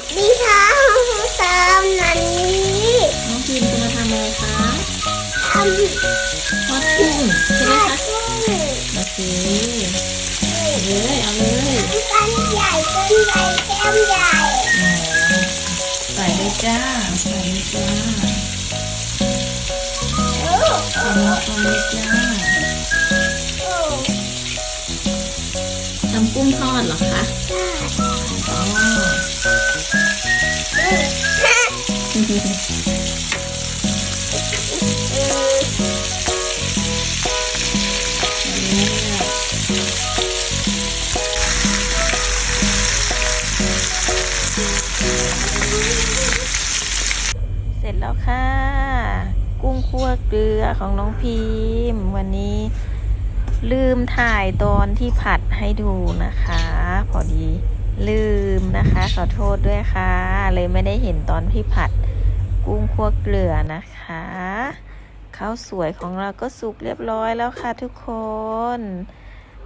สดีค่ะสามนันนี้น้องพิมจะมาทำอะไรคะทำทอดกุ้งใช่ไหมผัคะดกุ้งโอเคเอาเลยเอาเลยกันใหญ่กันใหญ่แก้มใหญ่อ๋อใส่เลยจ้าใส่เลยจ้าโอ้ใส่ลงไปเลยจ้าโอ้ทำกุ้งทอดเหรอคะ เสร็จแล้วค่ะ กุ้งคั่วเกลือของน้องพิมพ์ วันนี้ลืมถ่ายตอนที่ผัดให้ดูนะคะ พอดี ลืมนะคะ ขอโทษด้วยค่ะ เลยไม่ได้เห็นตอนที่ผัด กุ้งคั่วเกลือนะคะข้าวสวยของเราก็สุกเรียบร้อยแล้วค่ะทุกคน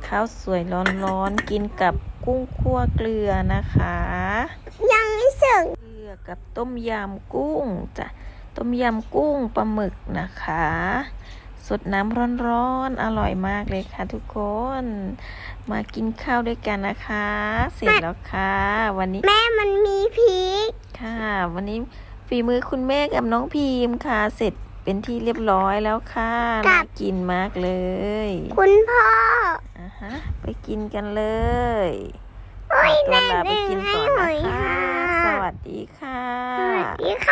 ข้าวสวยร้อนๆกินกับกุ้งคั่วเกลือนะคะ ยังไม่สึกเกลือกับต้มยำกุ้งจ้ะต้มยำกุ้งปลาหมึกนะคะ สดน้ำร้อนๆ อร่อยมากเลยค่ะทุกคน มากินข้าวด้วยกันนะคะ เสร็จแล้วค่ะ วันนี้ แม่มันมีพริกค่ะ วันนี้ฝีมือคุณแม่กับน้องพีมค่ะ เสร็จเป็นที่เรียบร้อยแล้วค่ะน่ากินมากเลย คุณพ่ออะฮะ ไปกินกันเลยโอ้ยตัวแม่ลาไปดึงกินให้ก่อนหน่นะอยคะค่ะสวัสดีค่ะ สวัสดีค่ะ